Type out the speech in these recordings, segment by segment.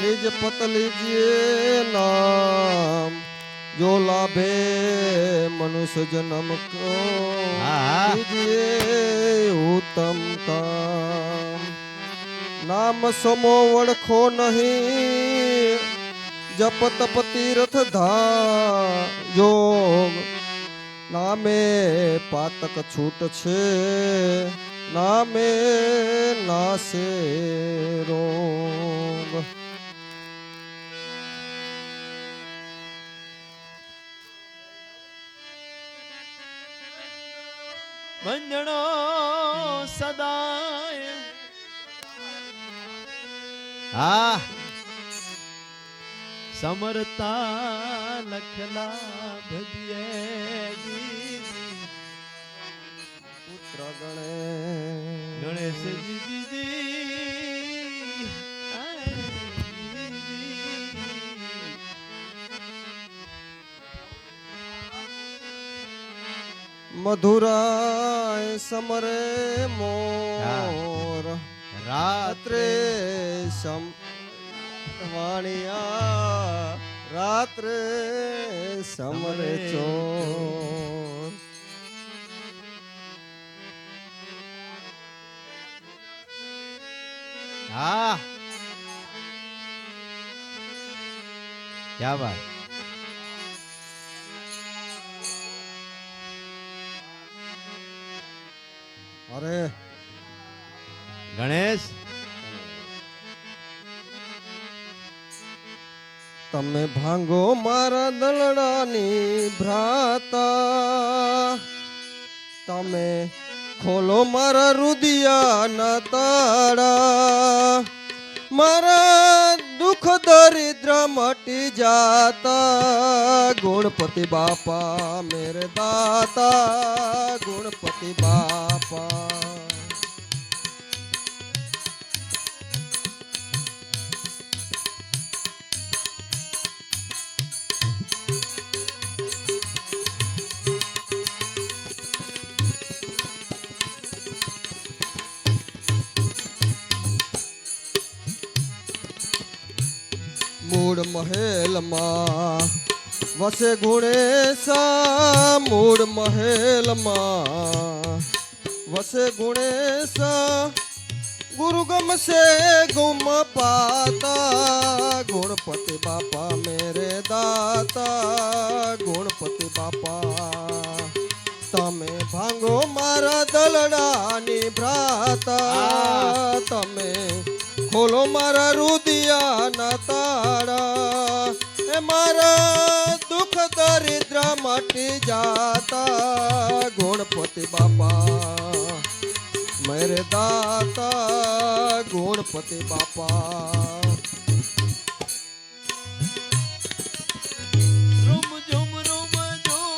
નિજ પતલીજીએ નામ જો લાભે મનુષ્ય જન્મ કીજીએ ઉત્તમ કામ. નામ સમો વળખો નહીં જપ તપ તીર્થ ધા યોગ નામે પાતક છૂટ છે નામે નાસે રોગ. બંધણો સદાય. હા. સમરતા લખલા ભજીએ પુત્ર ગણેશ ગણેશજી મધુરાય સમરે મોર રાત્રે સમ વાણિયા રાત્રે સમરે ચોર. હા. ક્યા બાત અરે. ગણેશ? તમે ભાંગો મારા દલડાની ભ્રાતા. તમે ખોલો મારા રુદિયાના તાળા. મારા દરિદ્ર મટી જાતા. ગુણપતિ બાપા મેરે દાતા. ગુણપતિ બાપા. મૂળ મહેલમાં વસે ગુણેશા મૂળ મહેલમાં વસે ગુણેશા ગુરુ ગમશે ગુમ પાતા ગુણપતિ બાપા મેરે દાતા ગુણપતિ બાપા તમે ભાંગો મારા દલડાની ભ્રાતા તમે ખોલો મારા રુદિયાના તાળા એ મારા દુઃખ દરિદ્ર મટી જાતા ગુણપતિ બાપા મેરે દાતા ગુણપતિ બાપા રૂમ ઝુમ રૂમ ઝુમ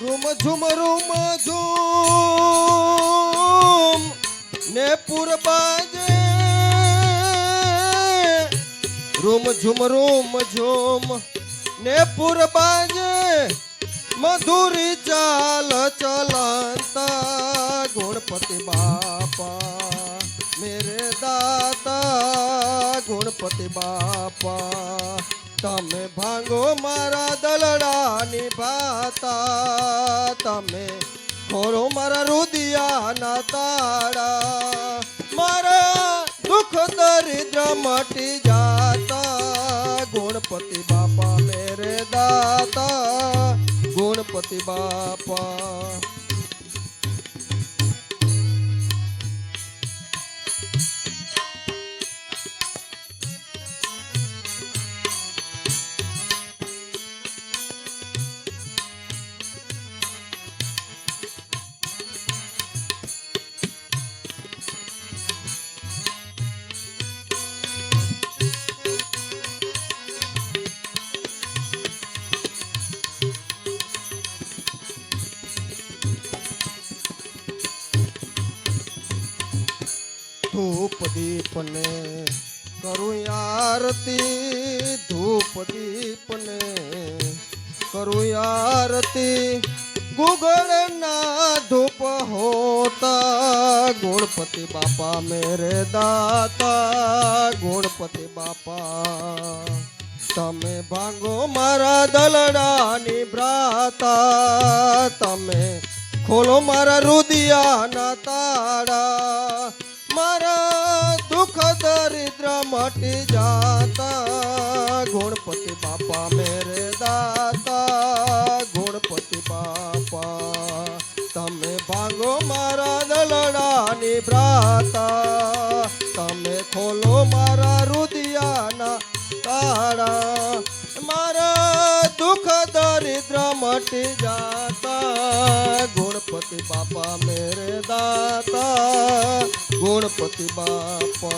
રૂમ ઝુમ રૂમ ઝુમ ને પૂરબાજે રૂમ ઝુમ રૂમ ઝુમ. ને પૂરબાજે મધુરી ચાલ ચલંતા ગુણપતિ બાપા. મેરે દાતા ગુણપતિ બાપા. તમે ભાંગો મારા દલડાની ભાતા તમે ખોરો મારા રુદિયાના તારા મારા દુઃખ દરિદ્ર મટી જાતા. ગુણપતિ બાપા મેરે દાતા ગુણપતિ બાપા ધૂપ દીપને કરું આરતી ધૂપ દીપને કરું આરતી. ગુગળના ધૂપ હોતા ગુણપતિ બાપા મેરે દાતા. ગુણપતિ બાપા, તમે ભાંગો મારા દલડાની ભ્રાતા. તમે ખોલો મારા રુદિયાના તાળા. મારા દુઃખ દરિદ્ર મટી જાતા ગુણપતિ બાપા મેરે દાતા ગુણપતિ બાપા તમે ભાંગો મારા દલડાની ભ્રાતા તમે ખોલો મારા રુદિયાના તાળા મારા દુઃખ દરિદ્ર મટી જાતા ગુણપતિ બાપા મેરે દાતા ગુણપતિ બાપા.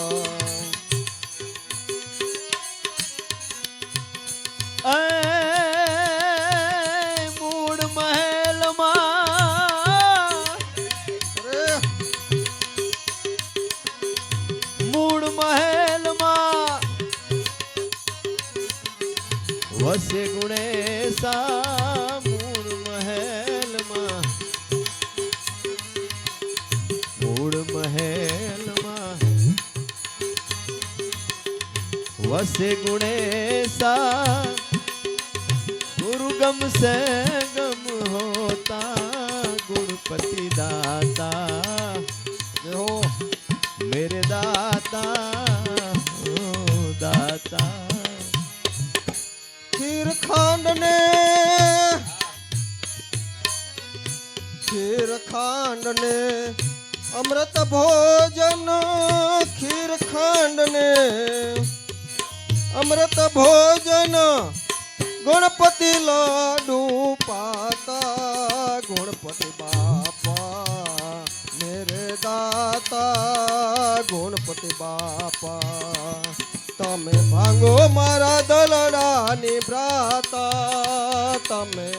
મૂળ મહેલમાં. મૂળ મહેલમાં. વસે ગુણેશા वसे गुरु गुरुगम से गम होता गुणपति दाता। हो मेरे दाता दाता। खीर खांड ने खीर खांड ने अमृत भोजन, खीर खांड ने અમૃત ભોજન ગણપતિ લાડુ પાતા ગણપતિ બાપા મેરે દાતા ગણપતિ બાપા તમે ભાંગો મારા દલડાની ભ્રાતા તમે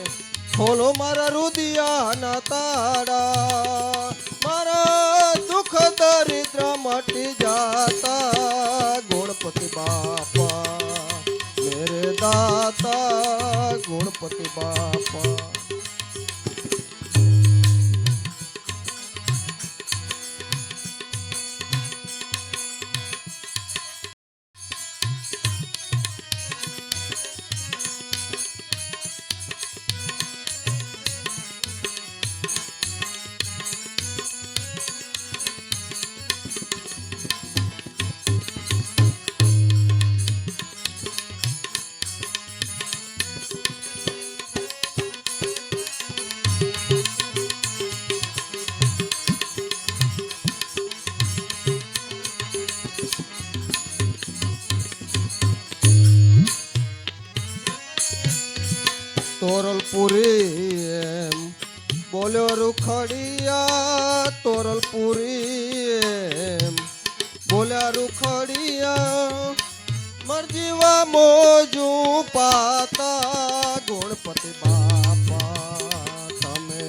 ખોલો મારા રુદિયાના તાળા મારા દુઃખ દરિદ્ર મટી જાતા ગુણપતિ બાપા મેરે દાતા ગુણપતિ બાપા તોરલપુરી એમ બોલ્યો રૂખડિયા તોરલપુરી એમ બોલ્યા રૂખડિયા મરજીવા મોજું પાતા ગુણપતિ બાપા તમે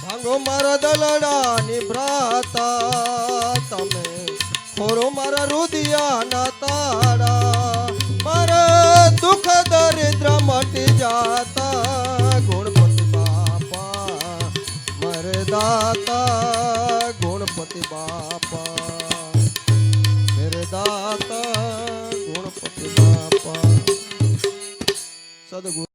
ભાંગો મારા દલડાની ભ્રાતા તમે ખોરો મારા રુદિયાના તાળા મારા દુઃખ દરિદ્ર મટી જાતા Obrigado, Augusto.